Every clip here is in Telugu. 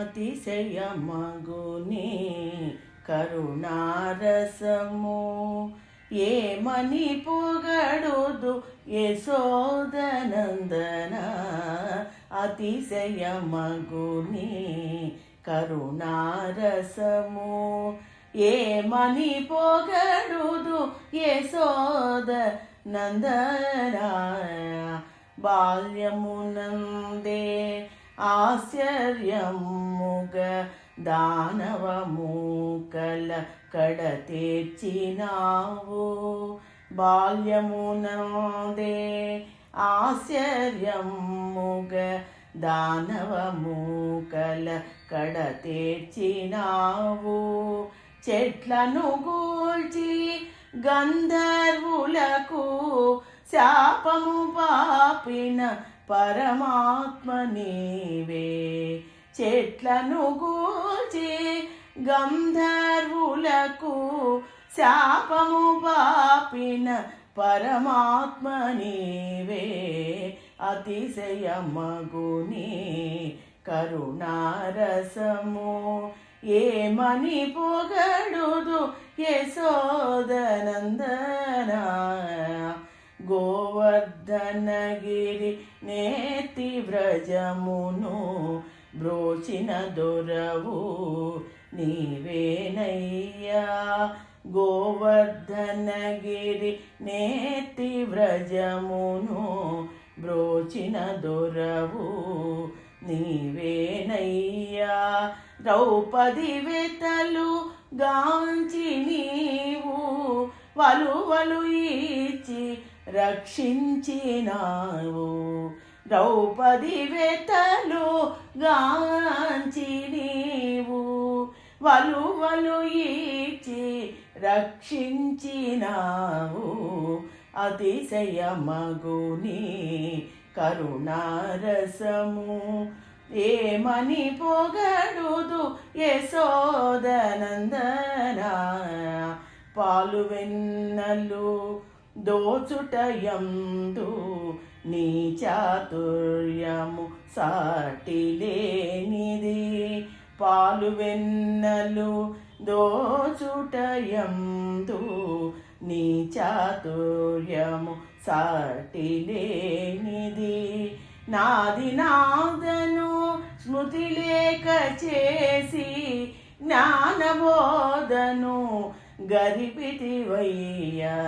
అతిశయమగుని కరుణారసము. ఏమని పొగడుదు యశోదనందన? అతిశయమగుని కరుణారసము. ఏమని పొగడుదు యశోద నందన బాల్యమునందే ఆశ్చర్యముగ దానవమూకల కడతీర్చినావు బాల్యమునందే ఆశ్చర్యముగ దానవమూకల కడతీర్చినావు చెట్లను గూల్చి గంధర్వులకు శాపము పాపిన పరమాత్మ నీవే. చెట్లను గూచి గంధర్వులకు శాపము పాపిన పరమాత్మ నీవే. అతిశయమగుని కరుణారసము. ఏమని పొగడుదు యశోదనందన గోవర్ధనగిరి నేతి వ్రజమును బ్రోచిన దొరవు నీవేనయ్యా. గోవర్ధనగిరి నేతి వ్రజమును బ్రోచిన దొరవు నీవేనయ్యా. ద్రౌపది వెతలు గాంచి నీవు వలువలు ఇచ్చి రక్షించినావు. ద్రౌపది వెతలు గాంచి నీవు. వలువలు ఇచ్చి రక్షించినావు. అతిశయమగుని కరుణారసము. ఏమని పొగడుదు యశోదనందన? పాలు వెన్నలు దోచుటయందు నీ చాతుర్యము సాటిలేనిది. పాలు వెన్నలు దోచుటయందు నీ చాతుర్యము సాటిలేనిది. నాది నాదను స్మృతి లేక చేసి జ్ఞానబోధను గరిపితివయ్యా.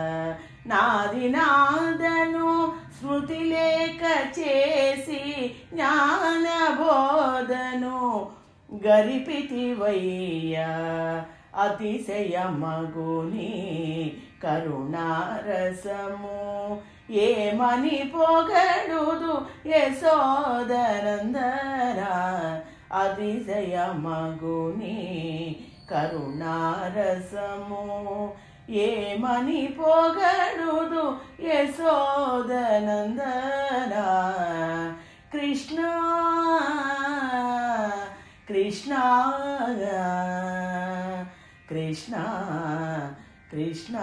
జ్ఞాన జ్ఞానబోధను గరిపితివయ్యా అతిశయమగుని కరుణారసము. ఏమని పొగడుదు యశోదనందన అతిశయమగుని కరుణారసము. ఏమని పొగడుదు యశోదనందన కృష్ణ కృష్ణ కృష్ణ.